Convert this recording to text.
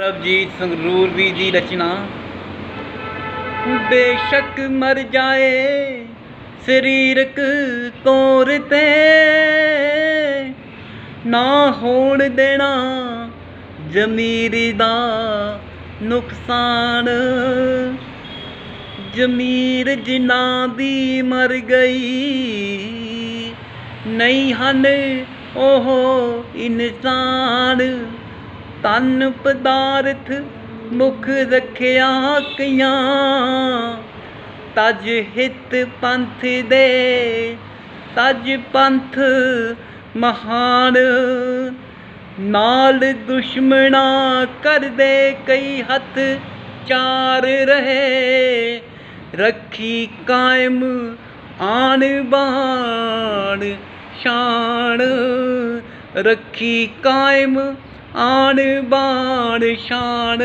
ਰਵਜੀਤ ਸੰਗਰੂਰ ਵੀ ਦੀ ਰਚਨਾ। ਬੇਸ਼ੱਕ ਮਰ ਜਾਏ ਸਰੀਰਕ ਤੌਰ ਤੇ। ਨਾ ਹੋਣ ਦੇਣਾ ਜ਼ਮੀਰ ਦਾ ਨੁਕਸਾਨ। ਜ਼ਮੀਰ ਜਿਨ੍ਹਾਂ ਦੀ ਮਰ ਗਈ ਨਹੀਂ ਹਨ, ਉਹ ਇਨਸਾਨ। ਤਨ ਪਦਾਰਥ ਮੁਖ ਰੱਖਿਆ ਕਈਆਂ। ਤਜ ਹਿਤ ਪੰਥ ਦੇ, ਤਜ ਪੰਥ ਮਹਾਨ। ਨਾਲ ਦੁਸ਼ਮਣਾ ਕਰਦੇ ਕਈ ਹੱਥ ਚਾਰ ਰਹੇ। ਰੱਖੀ ਕਾਇਮ ਆਣ ਬਾਣ ਸ਼ਾਨ ਰੱਖੀ ਕਾਇਮ ਆਣ ਬਾਣ ਸ਼ਾਨ